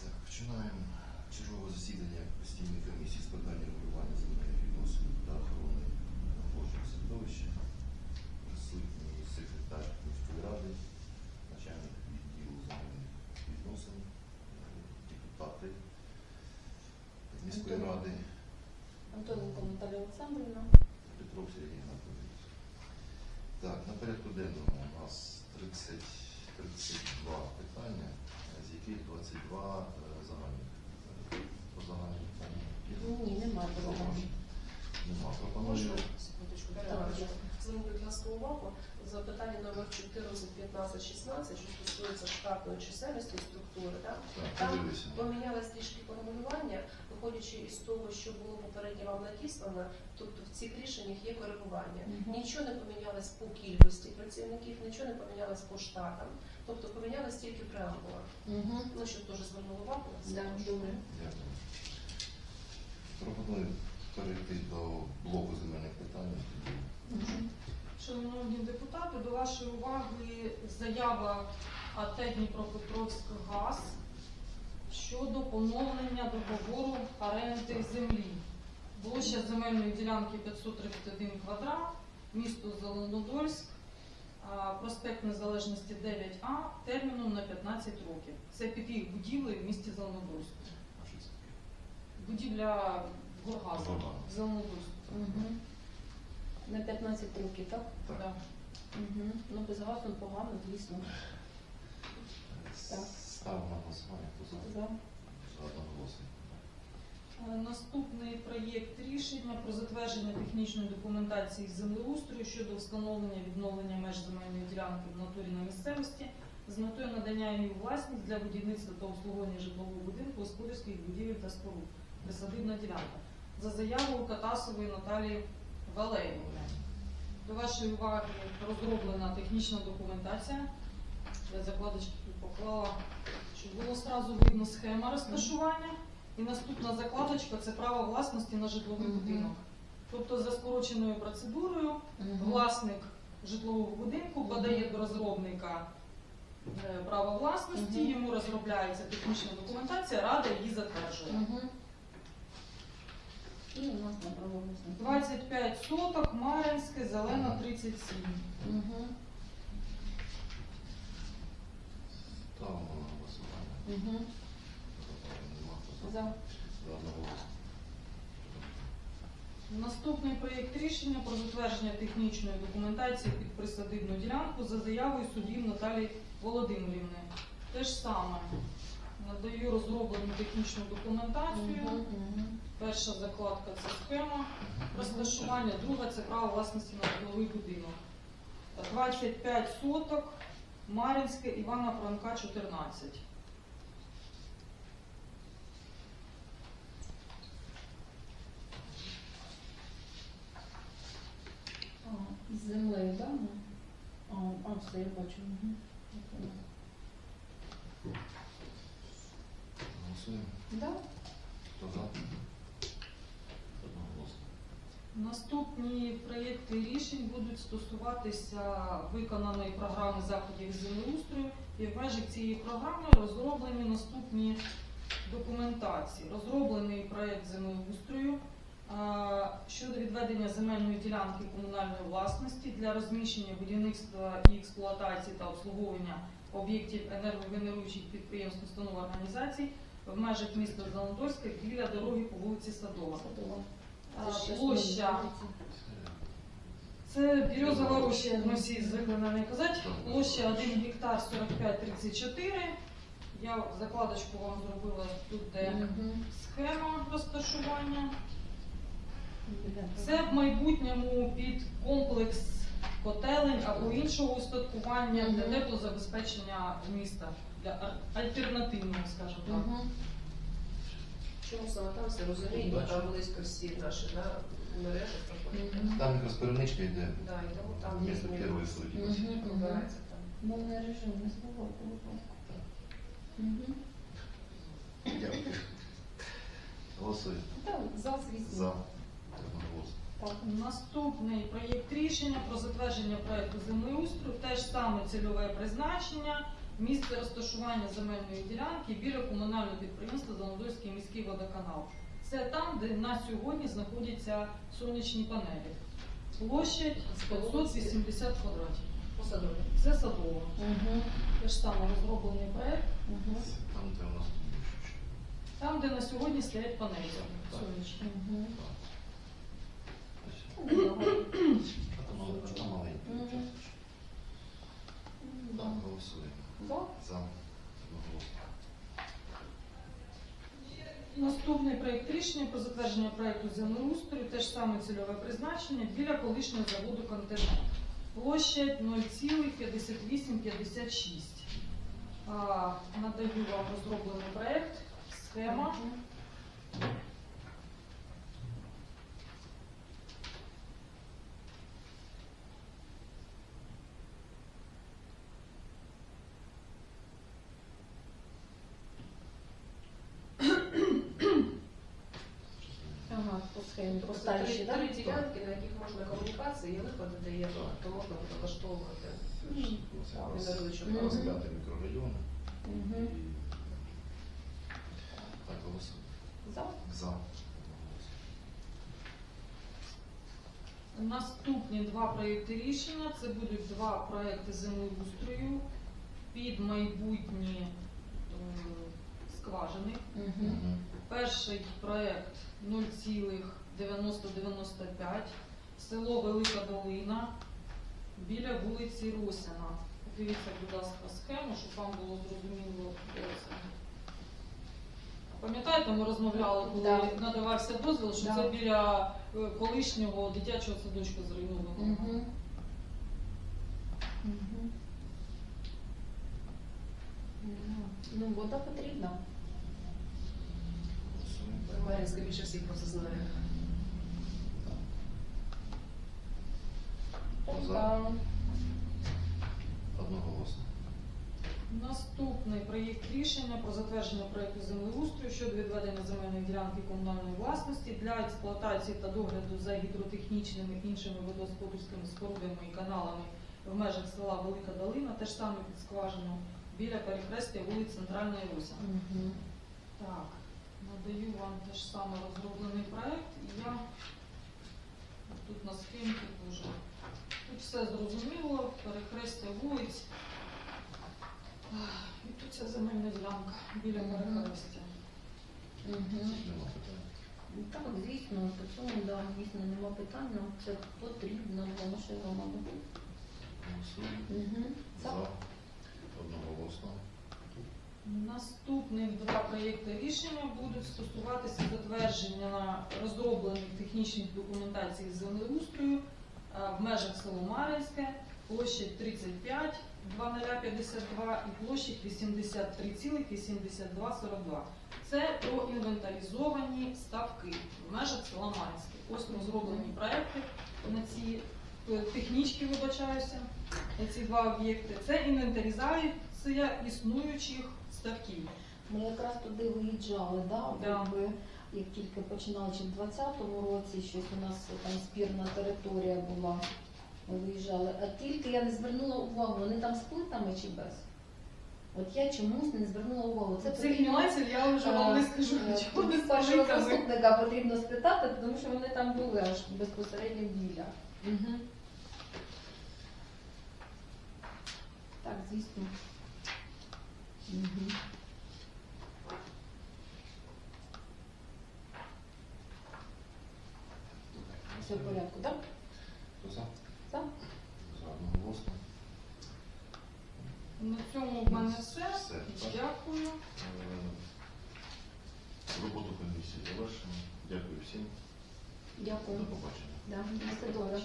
Так, починаємо чергове засідання постійної комісії з питань регулювання земельних відносин та охорони навколишнього середовища. Присутній секретар міської ради, начальник відділу земельних відносин, депутати міської ради Антоненко Наталя Олександрівна. Петров Сергій Анатолійович. Так, на порядку денному у нас 30, 32 питання, з яких 22 е, загальні. Е, По загальні питання. Ні, немає проблем. Нема. Пропоную. секундочку, Так, будь ласка. увагу за питання номер 14, 15, 16, стосується чисельності структури. Так? Там помінялось трішки формулювання, виходячи із того, що було попередньо вам надіслано, тобто в цих рішеннях є коригування. Нічого не помінялось по кількості працівників, нічого не помінялось по штатам, тобто помінялась тільки преамбула. Угу. Ну, щоб теж звернули увагу на це. Да, добре. Дякую. Пропоную перейти до блоку земельних питань. Шановні депутати, до вашої уваги заява АТ Дніпропетровськгаз щодо поновлення договору оренди землі. Площа земельної ділянки 531 квадрат, місто Зеленодольськ, проспект Незалежності 9А, терміном на 15 років. Це під їх будівлею в місті Зеленодольськ. А що це таке? Будівля Горгазу Горгазу. в Зеленодольську. Угу. На 15 років, так? Так. Да. Угу. Ну, без газу погано, звісно. Так. Ставимо на голосування. Хто за? За. За одноголосно. Е, Наступний проєкт рішення про затвердження технічної документації землеустрою щодо встановлення відновлення меж земельної ділянки в натурі на місцевості з метою надання її власність для будівництва та обслуговування житлового будинку, господарських будівель та споруд. Присадибна ділянка. За заявою Катасової Наталії Валеріївни. До вашої уваги розроблена технічна документація. Я закладочки поклала, щоб було одразу видно схема розташування. І наступна закладочка це право власності на житловий Мгм. будинок. Тобто за скороченою процедурою власник житлового будинку подає до розробника е, право власності, Мгм. йому розробляється технічна документація, рада її затверджує. Угу. І у нас на право власності. 25 соток, Мар'їнське, зелена 37. Угу. Угу. За? Наступний проєкт рішення про затвердження технічної документації під присадибну ділянку за заявою суддів Наталії Володимирівни. Те ж саме. Надаю розроблену технічну документацію. Угу. Угу. Перша закладка це схема розташування, друга це право власності на житловий будинок. 25 соток, Мар'їнське, Івана Франка, 14. А, з землею, так? Ну? А, а, все, я бачу. Голосуємо. Да? Хто за? Одноголосно. Наступні проєкти рішень будуть стосуватися виконаної програми заходів землеустрою, і в межах цієї програми розроблені наступні документації. Розроблений проєкт землеустрою щодо відведення земельної ділянки комунальної власності для розміщення будівництва і експлуатації та обслуговування об'єктів енергогенеруючих підприємств, установ організацій в межах міста Зеленодольська біля дороги по вулиці Садова. Площа. Це бірюзова роща, як ми всі звикли на неї казати. Площа 1 гектар 45-34. Я закладочку вам зробила тут, де схема розташування. Це в майбутньому під комплекс котелень або іншого устаткування для теплозабезпечення міста, для альтернативного, скажімо так. Чому саме там все розуміємо, там близько всі наші да, мережі проходять. Там якраз перемичка йде. Да, і тому там є Місто першої судді. Там. Мовний режим не будь. Так. Дякую. Голосуємо. Так, за, звісно. За. Так. Наступний проєкт рішення про затвердження проєкту землеустрою, те ж саме цільове призначення, Місце розташування земельної ділянки біля комунального підприємства Золотойський міський водоканал. Це там, де на сьогодні знаходяться сонячні панелі. Площадь 580 квадратів. Посадові. Це садово. Угу. Теж саме розроблений проект. Угу. Там, де у нас Там, де на сьогодні стоять панелі сонячні. Угу. А там мал- а там маленький Мгм. участок. Так. Наступний проєкт рішення про затвердження проєкту землеустрою, теж саме цільове призначення біля колишнього заводу континент. Площадь 0,5856. Надаю вам розроблений проєкт, схема. своїми постачі, так? Три ділянки, на яких можна комунікації, є виходи, де є то можна буде влаштовувати. Розглядати мікрорайони. Так, голосуємо. За? За. Наступні два проєкти рішення це будуть два проєкти землеустрою під майбутні е, скважини. Угу. Перший проєкт 0,1 90-95, село Велика Долина біля вулиці Русина. Подивіться, будь ласка, схему, щоб вам було зрозуміло. Пам'ятаєте, ми розмовляли, коли да. надавався дозвіл, що да. це біля е, колишнього дитячого садочка зруйнованого. Угу. Угу. Ну, вода потрібна. Мар'янська більше всіх про це знає. За. Одноголосно. Наступний проєкт рішення про затвердження проєкту землеустрою щодо відведення земельної ділянки комунальної власності для експлуатації та догляду за гідротехнічними іншими водосподарськими спорудами і каналами в межах села Велика Долина, теж саме під скважину, біля перехрестя вулиць Центральної Руся. Угу. Так, надаю вам теж саме розроблений проект, і я тут на схемці дуже. Все зрозуміло, перехрестя вулиць. І тут ця земельна ділянка біля перехрестя. Угу. Так, звісно, по цьому, да, звісно, нема питань, нам це потрібно для нашої громади. Угу. За. Одноголосно. Наступних два проєкти рішення будуть стосуватися затвердження розроблених технічних документацій з землеустрою в межах село Мар'їнське, площадь 35, 2052 і площадь 83,8242. Це про інвентаризовані ставки в межах села Мар'їнське. Ось розроблені проекти на ці е, технічки, вибачаюся, на ці два об'єкти. Це інвентаризація існуючих ставків. Ми якраз туди виїжджали, да, Да. якби, як тільки починаючи в 20-му році, щось у нас там спірна територія була. Ми виїжджали. А тільки я не звернула увагу, вони там з плитами чи без? От я чомусь не звернула увагу. Це Цих потрібно, нюансів я вже вам не скажу, е, чого не першого заступника потрібно спитати, тому що вони там були аж безпосередньо біля. Угу. Так, звісно. Угу. Все в порядку, так? Хто за? За. За. Одноголосно. На цьому в мене все. Все, так. Дякую. Е, Роботу комісії завершено. Дякую всім. Дякую. До побачення. Да, на все добре.